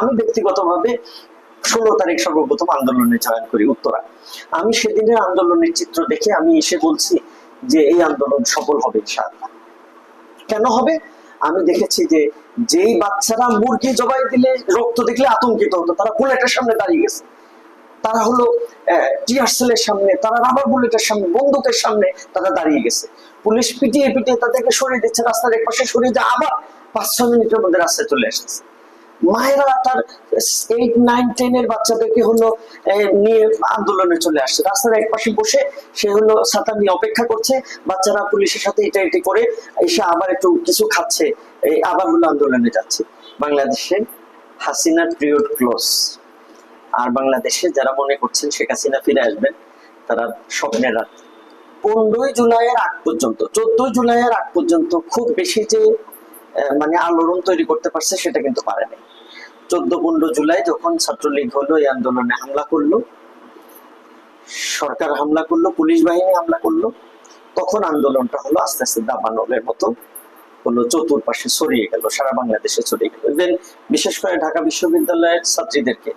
আমি ব্যক্তিগতভাবে ষোলো তারিখ সর্বপ্রথম আন্দোলনে জয়েন করি উত্তরা। আমি সেদিনের আন্দোলনের চিত্র দেখে আমি এসে বলছি যে এই আন্দোলন সফল হবে ইনশাআল্লাহ। কেন হবে? আমি দেখেছি যে যেই বাচ্চারা মুরগি জবাই দিলে, রক্ত দেখলে আতঙ্কিত হতো, তারা বুলেটের সামনে দাঁড়িয়ে গেছে। তারা হলো টিয়ার সেলের সামনে, তারা রাবার বুলেটের সামনে, বন্দুকের সামনে তারা দাঁড়িয়ে গেছে। পুলিশ পিটিয়ে পিটিয়ে তাদেরকে সরিয়ে দিচ্ছে, রাস্তার এক পাশে সরিয়ে দিয়ে আবার পাঁচ ছয় মিনিটের মধ্যে রাস্তায় চলে আসতেছে। মায়েরা তার এইট নাইন টেন এর বাচ্চাদেরকে হলো নিয়ে আন্দোলনে চলে আসছে। রাস্তার এক পাশে বসে সে হলো ছাতা নিয়ে অপেক্ষা করছে। বাচ্চারা পুলিশের সাথে এটা এটি করে এসে আবার একটু কিছু খাচ্ছে। এই আবার হলো আন্দোলনে যাচ্ছে। বাংলাদেশে হাসিনার পিরিয়ড ক্লোজ আর বাংলাদেশে যারা মনে করছেন শেখ হাসিনা ফিরে আসবেন, তারা স্বপ্নের রাত। পনেরোই জুলাইয়ের আগ পর্যন্ত, চোদ্দই জুলাইয়ের আগ পর্যন্ত খুব বেশি যে মানে আলোড়ন তৈরি করতে পারছে সেটা কিন্তু পারেনি। চোদ্দ পনেরো জুলাই যখন ছাত্রলীগ হলো, এই আন্দোলনে হামলা করল। সরকার হামলা করল, পুলিশ বাহিনী হামলা করল। তখন আন্দোলনটা হলো আস্তে আস্তে দাবানলের মতো হলো, চতুর্পাশে ছড়িয়ে গেল, সারা বাংলাদেশে ছড়িয়ে গেল। ইভেন বিশেষ করে ঢাকা বিশ্ববিদ্যালয়ের ছাত্রীদেরকে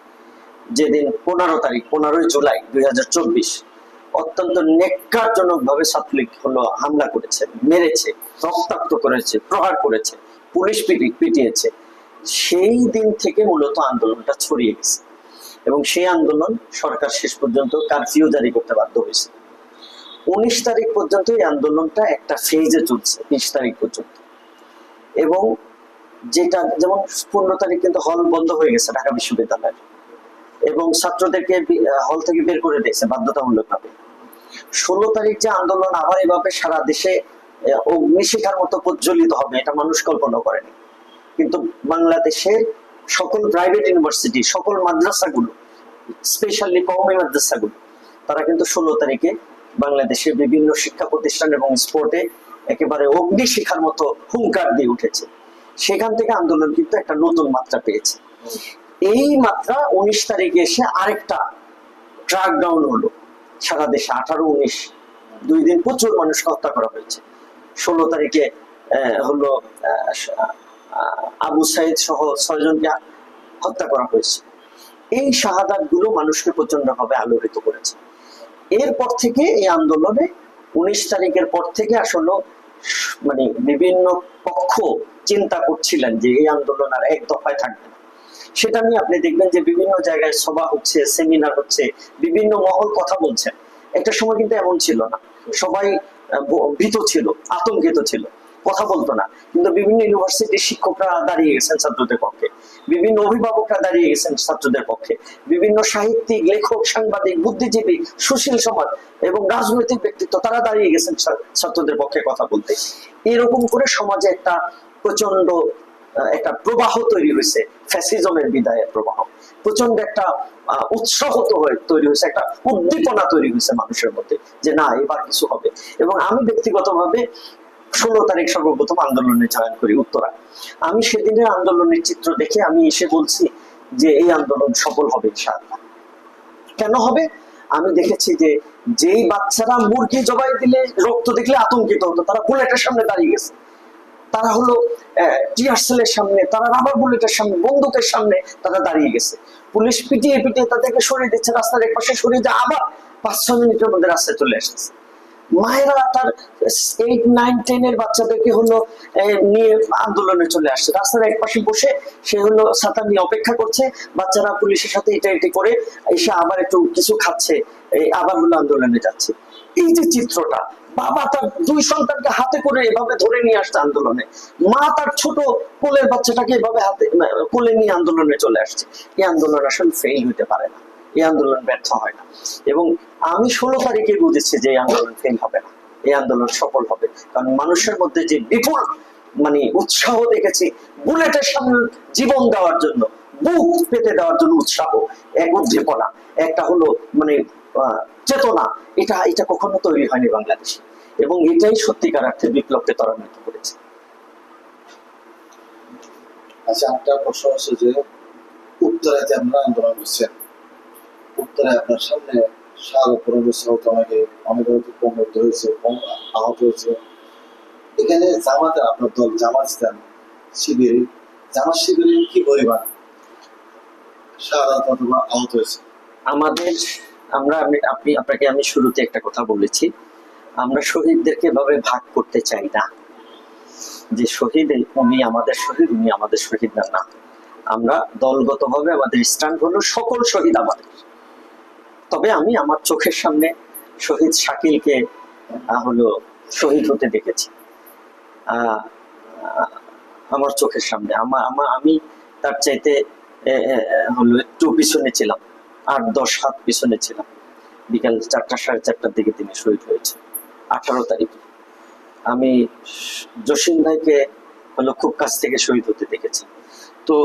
যেদিন পনেরো তারিখ, পনেরোই জুলাই দুই হাজার চব্বিশ অত্যন্ত নেককারজনক ভাবে ছাত্রলীগ হলো হামলা করেছে, মেরেছে, রক্তাক্ত করেছে, প্রহার করেছে, পুলিশ পিটিয়েছে। সেই দিন থেকে মূলত আন্দোলনটা ছড়িয়ে গেছে। এবং সেই আন্দোলন সরকার শেষ পর্যন্ত কারফিউ জারি করতে বাধ্য হয়েছে। উনিশ তারিখ পর্যন্ত এই আন্দোলনটা একটা ফেজে চলছে, বিশ তারিখ পর্যন্ত। এবং যেটা যেমন পনেরো তারিখ কিন্তু হল বন্ধ হয়ে গেছে ঢাকা বিশ্ববিদ্যালয়ের। এবং ছাত্রদেরকে হল থেকে বের করে দিয়েছে বাধ্যতামূলক ভাবে ষোলো তারিখ যে আন্দোলন আবার এভাবে সারা দেশে অগ্নিশিখার মতো প্রজ্বলিত হবে, এটা মানুষ কল্পনা করেনি। কিন্তু বাংলাদেশের সকল প্রাইভেট ইউনিভার্সিটি সকল মাদ্রাসাগুলো স্পেশালি কওমি মাদ্রাসাগুলো, তারা কিন্তু ষোলো তারিখে বাংলাদেশের বিভিন্ন শিক্ষা প্রতিষ্ঠান এবং স্পোর্টে একেবারে অগ্নিশিখার মতো হুঙ্কার দিয়ে উঠেছে। সেখান থেকে আন্দোলন কিন্তু একটা নতুন মাত্রা পেয়েছে। এই মাত্রা উনিশ তারিখে এসে আরেকটা ট্রাক ডাউন হলো। সারা দেশে আঠারো, উনিশ, দুই দিন প্রচুর মানুষকে হত্যা করা হয়েছে। ষোলো তারিখে হলো আবু সাইদ সহ ছয়জনকে হত্যা করা হয়েছে। এই শাহাদাতগুলো মানুষকে প্রচণ্ড ভাবে আলোড়িত করেছে। এরপর থেকে এই আন্দোলনে উনিশ তারিখের পর থেকে আসলে মানে বিভিন্ন পক্ষ চিন্তা করছিলেন যে এই আন্দোলন আর এক দফায় থাকবে সেটা নিয়ে আপনি দেখবেন যে বিভিন্ন জায়গায় সভা হচ্ছে সেমিনার হচ্ছে, বিভিন্ন মহল কথা বলছেন একটা সময় কিন্তু এমন ছিল না। সবাই ভীত ছিল, আতঙ্কিত ছিল। কথা বলতো না। কিন্তু বিভিন্ন ইউনিভার্সিটির শিক্ষকরা দাঁড়িয়ে গেছেন ছাত্রদের পক্ষে। বিভিন্ন অভিভাবকরা দাঁড়িয়ে গেছেন ছাত্রদের পক্ষে। বিভিন্ন সাহিত্যিক, লেখক, সাংবাদিক, বুদ্ধিজীবী, সুশীল সমাজ এবং রাজনৈতিক ব্যক্তিত্ব, তারা দাঁড়িয়ে গেছেন ছাত্রদের পক্ষে কথা বলতে। এরকম করে সমাজে একটা প্রচণ্ড একটা প্রবাহ তৈরি হয়েছে। ফ্যাসিজমের বিদায়ের প্রবাহ। প্রচণ্ড একটা উৎসাহ হয়ে তৈরি হয়েছে, একটা উদ্দীপনা তৈরি হয়েছে মানুষের মধ্যে যে না, এবার কিছু হবে। এবং আমি ব্যক্তিগতভাবে ষোলো তারিখ সর্বপ্রথম আন্দোলনে জয়েন করি উত্তরা। আমি সেদিনের আন্দোলনের চিত্র দেখে আমি এসে বলছি যে এই আন্দোলন সফল হবে ইনশাআল্লাহ। কেন হবে? আমি দেখেছি যে যেই বাচ্চারা মুরগি জবাই দিলে, রক্ত দেখলে আতঙ্কিত হতো, তারা বুলেটের সামনে দাঁড়িয়ে গেছে। তারা হলো টিয়ার সেলের সামনে, তারা রাবার বুলেটের সামনে, বন্দুকের সামনে তারা দাঁড়িয়ে গেছে। পুলিশ পিটিয়ে পিটিয়ে তাদেরকে সরিয়ে দিচ্ছে, রাস্তার এক পাশে সরিয়ে দিয়ে আবার পাঁচ ছয় মিনিটের মধ্যে রাস্তায় চলে আসতেছে। মায়েরা তার এইট নাইন টেন এর বাচ্চাদেরকে হলো নিয়ে আন্দোলনে চলে আসছে। রাস্তার এক পাশে বসে সে হলো ছাতা নিয়ে অপেক্ষা করছে। বাচ্চারা পুলিশের সাথে এটা এটি করে এসে আবার একটু কিছু খাচ্ছে আবার হলো আন্দোলনে যাচ্ছে। এই যে চিত্রটা, বাবা তার দুই সন্তানকে হাতে করে এভাবে ধরে নিয়ে আসছে আন্দোলনে। মা তার ছোট কোলের বাচ্চাটাকে এভাবে হাতে কোলে নিয়ে আন্দোলনে চলে আসছে। এই আন্দোলন আসলে ফেল হতে পারে না। এই আন্দোলন ব্যর্থ হয় না। এবং আমি ষোলো তারিখে বুঝেছি যে এই আন্দোলন ফেল হবে না। এই আন্দোলন সফল হবে। কারণ মানুষের মধ্যে যে বিপুল মানে উৎসাহ দেখেছি, বুলেটের সামনে জীবন দেওয়ার জন্য, বুক পেতে দেওয়ার জন্য উৎসাহ, এক উদ্দীপনা, একটা হলো মানে চেতনা, এটা এটা কখনো তৈরি হয়নি বাংলাদেশে। এবং এটাই সত্যিকার অর্থে বিপ্লবকে ত্বরান্বিত করেছে। আচ্ছা একটা প্রশ্ন হচ্ছে যে উত্তরাতে আমরা আন্দোলন করছেন উত্তরায় আপনার সামনে সারা পনেরো হয়তো অনেকে অনেকে হয়েছে আহত হয়েছে। এখানে জামাতের আপনার দল, জামাত শিবির। জামাত শিবিরের কি পরিমাণ শাহাদাত অথবা আহত হয়েছে? আমাদের, আমরা, আমি, আপনি, আপনাকে আমি শুরুতে একটা কথা বলেছি। আমরা শহীদদেরকে এভাবে ভাগ করতে চাই না। যে শহীদ, উনি আমাদের শহীদ, উনি আমাদের শহীদ না আমরা দলগতভাবে আমাদের স্ট্যান্ড হলো সকল শহীদ আমাদের। তবে আমি আমার চোখের সামনে শহীদ শাকিলকে হলো শহীদ হতে দেখেছি। আমার চোখের সামনে, আমার আমি তার চাইতে হলো একটু পিছনে ছিলাম, আট, দশ হাত পিছনে ছিলাম। বিকাল চারটা, সাড়ে চারটার দিকে তিনি শহীদ হয়েছে, আঠারো তারিখে। আমি জসিম ভাইকে হলো খুব কাছ থেকে শহীদ হতে দেখেছি। তো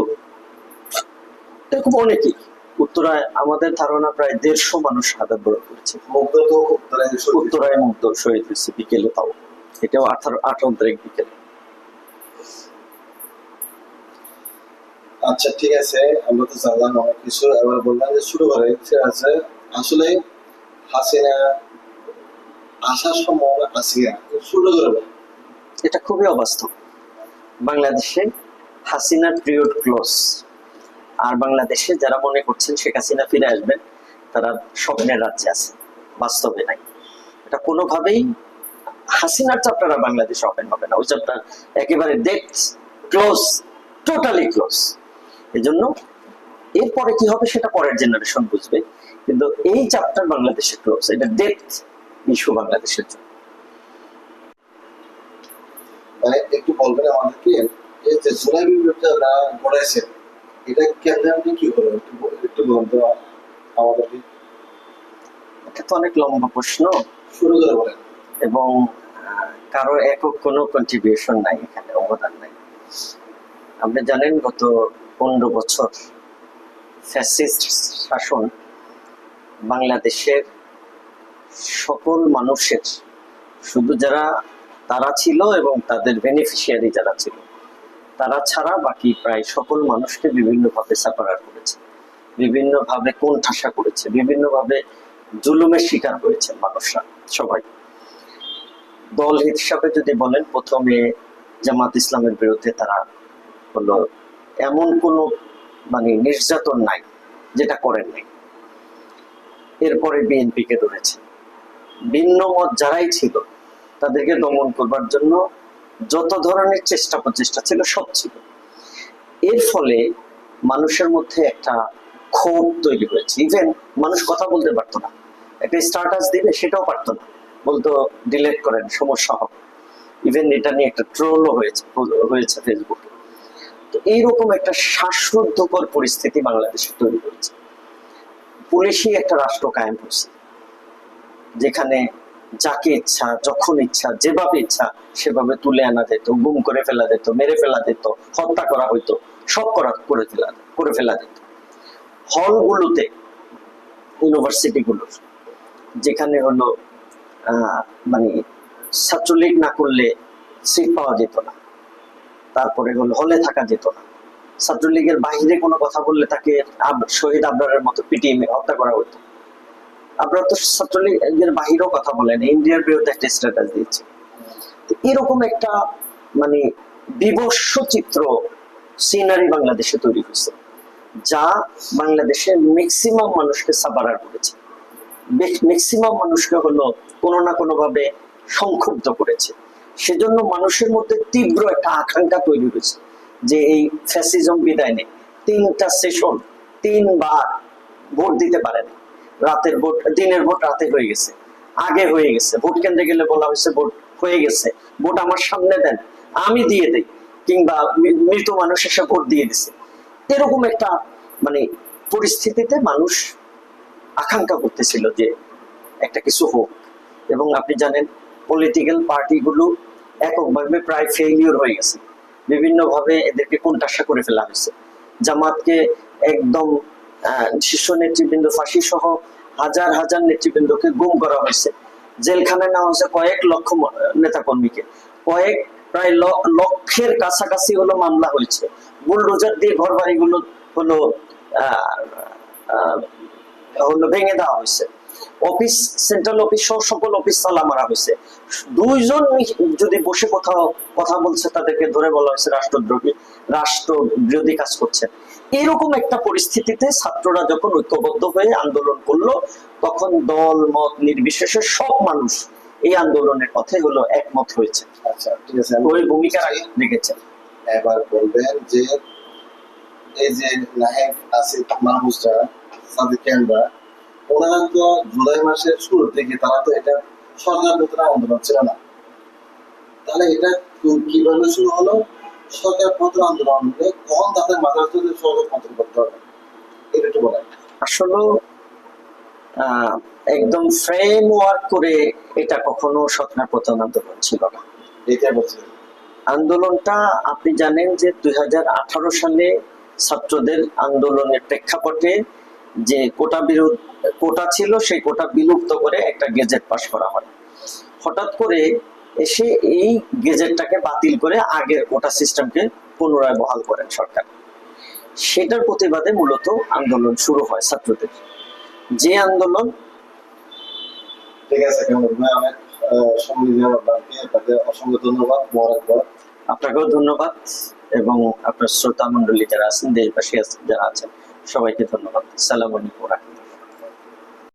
এরকম অনেকেই উত্তরায় আমাদের ধারণা প্রায় দেড়শো মানুষ হাতে উত্তরায় মুগ্ধ শহীদ হয়েছে বিকেলে তাও। এটাও আঠারো আঠারো তারিখ বিকেলে। আচ্ছা ঠিক আছে আমরা তো জানলাম অনেক কিছু। এবার বললাম যে শুরু করে সে আছে আসলে হাসিনা আসার সম্ভাবনা কিনা? শুরু এটা খুবই অবাস্তব। বাংলাদেশে হাসিনার পিরিয়ড ক্লোজ আর বাংলাদেশে যারা মনে করছেন শেখ হাসিনা ফিরে আসবেন, তারা স্বপ্নের রাজ্যে আছে, বাস্তবে নাই। এটা কোনোভাবেই হাসিনার চ্যাপ্টার বাংলাদেশে ওপেন হবে না, ওই চ্যাপ্টার একেবারে ডেট ক্লোজ টোটালি ক্লোজ এই জন্য এরপরে কি হবে সেটা পরের জেনারেশন বুঝবে, কিন্তু এই চ্যাপ্টার বাংলাদেশে ক্লোজ এটা ডেট ইস্যু বাংলাদেশের জন্য। মানে একটু বলবেন আমাদেরকে যে জুলাই বিপ্লবটা গড়াইছেন এটা কেমনে আপনি কি করবেন একটু বল- একটু আমাদেরকে এটা তো অনেক লম্বা প্রশ্ন। শুরু করে বলেন। এবং কারও একক কোনো কন্ট্রিবিউশন নাই এখানে অবদান নাই। আপনি জানেন গত পনেরো বছর ফ্যাসিস্ট শাসন বাংলাদেশের সকল মানুষের শুধু যারা তারা ছিল এবং তাদের বেনিফিশিয়ারি যারা ছিল তারা ছাড়া বাকি প্রায় সকল মানুষকে বিভিন্নভাবে সাপারার করেছে। বিভিন্নভাবে কোণঠাসা করেছে। বিভিন্নভাবে জুলুমের শিকার করেছে মানুষরা সবাই। দল হিসাবে যদি বলেন, প্রথমে জামাত ইসলামের বিরুদ্ধে তারা হলো এমন কোনো মানে নির্যাতন নাই, যেটা করেন নাই। এরপরে বিএনপিকে ধরেছে। ভিন্ন মত যারাই ছিল, তাদেরকে দমন করবার জন্য যত ধরনের চেষ্টা প্রচেষ্টা ছিল, সব ছিল। এর ফলে মানুষের মধ্যে একটা ক্ষোভ তৈরি হয়েছে। ইভেন মানুষ কথা বলতে পারতো না। একটা স্টার্টাস দিবে, সেটাও পারতো না। বলতো ডিলেট করেন, সমস্যা হবে। ইভেন এটা নিয়ে একটা ট্রোলও হয়েছে হয়েছে ফেসবুকে তো এইরকম একটা শ্বাসরুদ্ধকর পরিস্থিতি বাংলাদেশে তৈরি হয়েছে। পুলিশই একটা রাষ্ট্র কায়েম হয়েছে যেখানে যাকে ইচ্ছা, যখন ইচ্ছা, যেভাবে ইচ্ছা, সেভাবে তুলে আনা যেত, গুম করে ফেলা যেত, মেরে ফেলা যেত, হত্যা করা হইতো, সব করা করে ফেলা করে ফেলা যেত। হলগুলোতে ইউনিভার্সিটি গুলোর যেখানে হলো মানে ছাত্রলীগ না করলে সিট পাওয়া যেত না। তারপরে হলো, হলে থাকা যেত না। ছাত্রলীগের বাইরে কোনো কথা বললে তাকে শহীদ আবরারের মতো পিটিয়ে মে- হত্যা করা হতো আপনারা তো ছাত্রলীগের বাহিরেও কথা বলেন, ইন্ডিয়ার বিরুদ্ধে একটা স্ট্যাটাস দিয়েছে। এরকম একটা মানে বিবস্ব চিত্র সিনারি বাংলাদেশে তৈরি হয়েছে, যা বাংলাদেশের ম্যাক্সিমাম মানুষকে সাবারার করেছে। ম্যাক্সিমাম মানুষকে হলো কোনো না কোনো ভাবে সংক্ষুব্ধ করেছে। সেজন্য মানুষের মধ্যে তীব্র একটা আকাঙ্ক্ষা তৈরি হয়েছে যে এই ফ্যাসিজম বিদায় নেই। তিনটা সেশন তিনবার ভোট দিতে পারেন। রাতের ভোট, দিনের ভোট রাতে হয়ে গেছে। আগে হয়ে গেছে। ভোট কেন্দ্রে গেলে বলা হয়েছে ভোট হয়ে গেছে। ভোট আমার সামনে দেন, আমি দিয়ে দেই, কিংবা মৃত মানুষ এসে ভোট দিয়ে দিছে। এরকম একটা মানে পরিস্থিতিতে মানুষ আকাঙ্ক্ষা করতেছিল যে একটা কিছু হোক। এবং আপনি জানেন পলিটিক্যাল পার্টিগুলো এককভাবে প্রায় ফেইলিওর হয়ে গেছে। বিভিন্নভাবে এদেরকে কোণঠাসা করে ফেলা হয়েছে। জামাতকে একদম শীর্ষ নেতৃবৃন্দ ফাঁসি সহ হাজার হাজার নেতৃবৃন্দকে গুম করা হয়েছে। জেলখানায় নেওয়া হয়েছে কয়েক লক্ষ নেতা কর্মীকে কয়েক, প্রায় লক্ষের কাছাকাছি হলো মামলা হয়েছে। বুলডোজার দিয়ে ঘর বাড়িগুলো হলো হলো ভেঙে দেওয়া হয়েছে। অফিস সেন্ট্রাল অফিস সহ সকল অফিস তালা মারা হয়েছে। দুইজন যদি বসে কোথাও কথা বলছে তাদেরকে ধরে বলা হয়েছে রাষ্ট্রদ্রোহী রাষ্ট্র বিরোধী কাজ করছে। এরকম একটা পরিস্থিতিতে ছাত্ররা যখন ঐক্যবদ্ধ হয়ে আন্দোলন করল তখন দল মত নির্বিশেষে সব মানুষ এই আন্দোলনের পথে হলো একমত হয়েছে। আচ্ছা ঠিক আছে ওই ভূমিকা রেখেছেন এবার বলবেন যে এই যে নাহেক আসিফ মাহমুদরা সাদিক কেন্দ্রা ওনারা তো জুলাই মাসের শুরুর দিকে তারা তো এটা সরকার প্রতি আন্দোলন ছিল না। তাহলে এটা কীভাবে শুরু হলো? সরকার পত্র আন্দোলন হলে কখন তাদের থেকে সরকার পত্র করতে হবে। এটা একটু বলেন। আসলে একদম ফ্রেমওয়ার্ক করে এটা কখনো সরকার প্রধান আন্দোলন ছিল না। বলছি। আন্দোলনটা আপনি জানেন যে দুই হাজার আঠারো সালে ছাত্রদের আন্দোলনের প্রেক্ষাপটে যে কোটা বিরোধ কোটা ছিল সেই কোটা বিলুপ্ত করে একটা গেজেট পাশ করা হয়। হঠাৎ করে এসে এই গেজেটটাকে বাতিল করে আগের কোটা সিস্টেমকে পুনরায় বহাল করেন সরকার। সেটার প্রতিবাদে মূলত আন্দোলন শুরু হয় ছাত্রদের। যে আন্দোলন ঠিক আছে অনেক অসংখ্য ধন্যবাদ। আপনাকেও ধন্যবাদ এবং আপনার শ্রোতা মন্ডলী যারা আছেন দেশবাসী আছেন যারা আছেন সবাইকে ধন্যবাদ সালাম আলাইকুম।